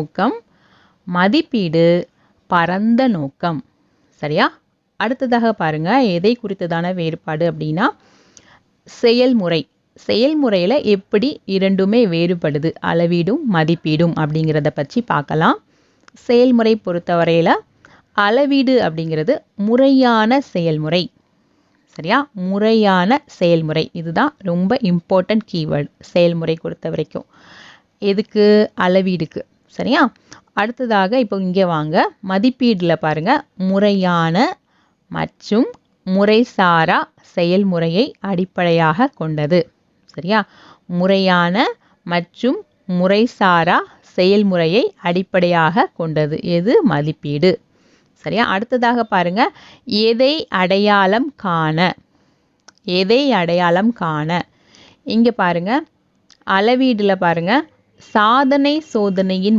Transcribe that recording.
நோக்கம் மதிப்பீடு பரந்த நோக்கம். சரியா? அடுத்ததாக பாருங்க எதை குறித்ததான வேறுபாடு அப்படின்னா செயல்முறை. செயல்முறையில் எப்படி இரண்டுமே வேறுபடுது அளவீடும் மதிப்பீடும் அப்படிங்கிறத பற்றி பார்க்கலாம். செயல்முறை பொறுத்தவரையில் அளவீடு அப்படிங்கிறது முறையான செயல்முறை. சரியா? முறையான செயல்முறை. இதுதான் ரொம்ப இம்பார்ட்டன்ட் கீவேர்டு செயல்முறை பொறுத்த வரைக்கும் எதுக்கு? அளவீடுக்கு. சரியா? அடுத்ததாக இப்போ இங்கே வாங்க. மதிப்பீடில் பாருங்கள் முறையான மற்றும் முறைசாரா செயல்முறையை அடிப்படையாக கொண்டது. சரியா? முறையான மற்றும் முறைசாரா செயல்முறையை அடிப்படையாக கொண்டது. எது? மதிப்பீடு. சரியா? அடுத்ததாக பாருங்க. எதை அடையாளம் காண? எதை அடையாளம் காண? இங்கே பாருங்க. அளவீடில் பாருங்கள் சாதனை சோதனையின்